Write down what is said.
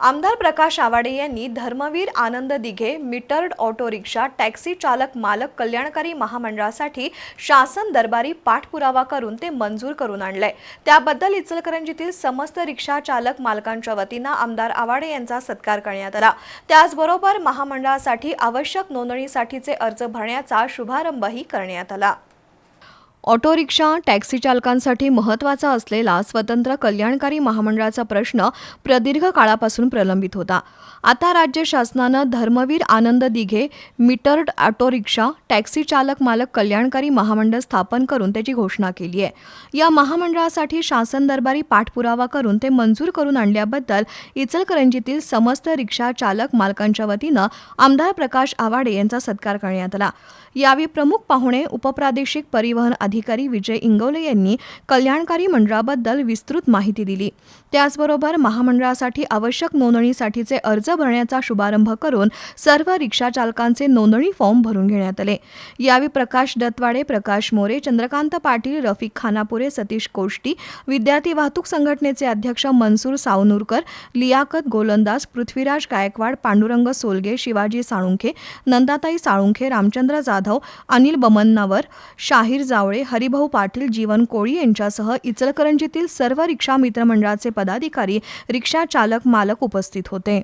आमदार प्रकाश आवाडे यांनी Dharmaveer Anand Dighe metered auto rickshaw taxi चालक मालक कल्याणकारी महामंडळासाठी शासन दरबारी पाठपुरावा करून ते मंजूर करून आणलंय. त्याबद्दल इचलकरंजीतील समस्त रिक्षा चालक मालकांच्या वतीनं आमदार आवाडे यांचा सत्कार करण्यात आला. त्याचबरोबर महामंडळासाठी आवश्यक नोंदणीसाठीचे अर्ज भरण्याचा शुभारंभही करण्यात आला. ऑटो रिक्षा टॅक्सी चालकांसाठी महत्त्वाचा असलेला स्वतंत्र कल्याणकारी महामंडळाचा प्रश्न प्रदीर्घ काळापासून प्रलंबित होता. आता राज्य शासनानं Dharmaveer Anand Dighe metered auto rickshaw taxi चालक मालक कल्याणकारी महामंडळ स्थापन करून त्याची घोषणा केली आहे. या महामंडळासाठी शासन दरबारी पाठपुरावा करून ते मंजूर करून आणल्याबद्दल इचलकरंजीतील समस्त रिक्षा चालक मालकांच्या वतीनं आमदार प्रकाश आवाडे यांचा सत्कार करण्यात आला. यावेळी प्रमुख पाहुणे उपप्रादेशिक परिवहन अधिकारी विजय इंगवले यांनी कल्याणकारी मंडळाबद्दल विस्तृत माहिती दिली. त्याचबरोबर महामंडळासाठी आवश्यक नोंदणीसाठीचे अर्ज भरण्याचा शुभारंभ करून सर्व रिक्षा चालकांचे नोंदणी फॉर्म भरून घेण्यात आले. यावेळी प्रकाश दत्वाडे प्रकाश मोरे चंद्रकांत पाटील रफिक खानापुरे सतीश कोष्टी विद्यार्थी वाहतूक संघटनेचे अध्यक्ष मनसूर सावनूरकर लियाकत गोलंदाज पृथ्वीराज गायकवाड पांडुरंग सोलगे शिवाजी साळुंखे नंदाताई साळुंखे रामचंद्र जाधव अनिल बमन्नावर शाहीर जावळे हरिभाऊ पाटील जीवन कोळी यांच्यासह इचलकरंजीतील सर्व रिक्षा मित्रमंडळाचे पदाधिकारी रिक्षा चालक मालक उपस्थित होते.